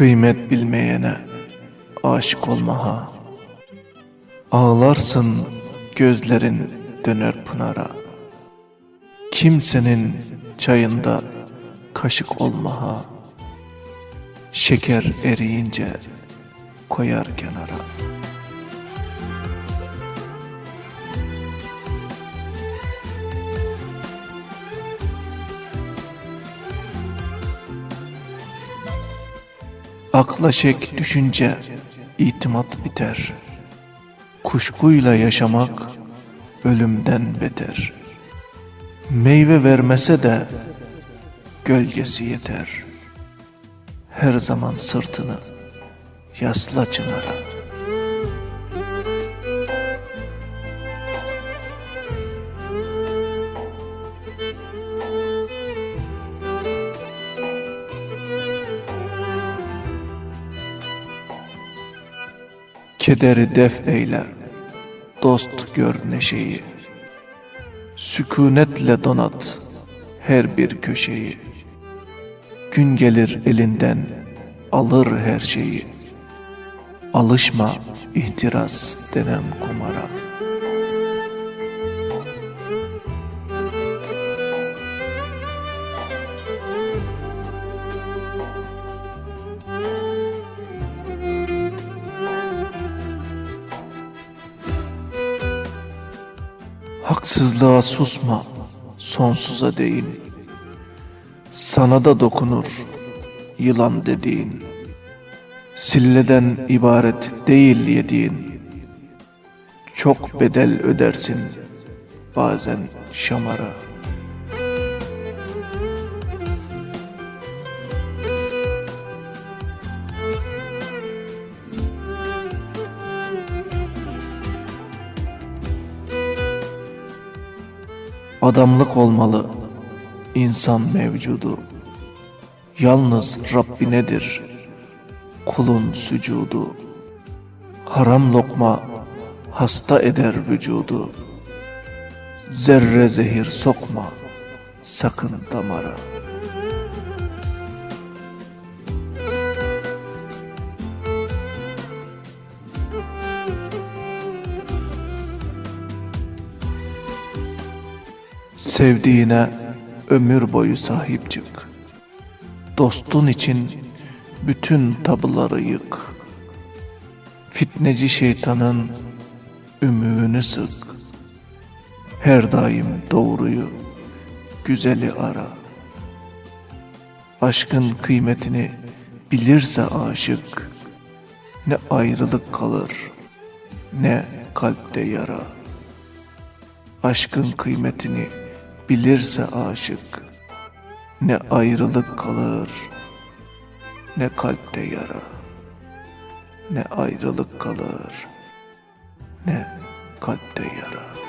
Kıymet bilmeyene aşık olma ha. Ağlarsın gözlerin döner pınara. Kimsenin çayında kaşık olma ha. Şeker eriyince koyar kenara. Akla şek düşünce itimat biter. Kuşkuyla yaşamak ölümden beter. Meyve vermese de gölgesi yeter. Her zaman sırtını yasla çınara. Kederi def eyle, dost gör neşeyi. Sükunetle donat her bir köşeyi. Gün gelir elinden alır her şeyi. Alışma ihtiras denen kumara. Haksızlığa susma, sonsuza değin. Sana da dokunur yılan dediğin. Silleden ibaret değil yediğin. Çok bedel ödersin bazen şamara. Adamlık olmalı insan mevcudu. Yalnız Rabbinedir kulun sücudu. Haram lokma hasta eder vücudu. Zerre zehir sokma sakın damara. Sevdiğine ömür boyu sahip çık. Dostun için bütün tabuları yık. Fitneci şeytanın ümüğünü sık. Her daim doğruyu, güzeli ara. Aşkın kıymetini bilirse aşık, ne ayrılık kalır, ne kalpte yara. Aşkın kıymetini bilirse aşık, ne ayrılık kalır, ne kalpte yara, ne ayrılık kalır, ne kalpte yara.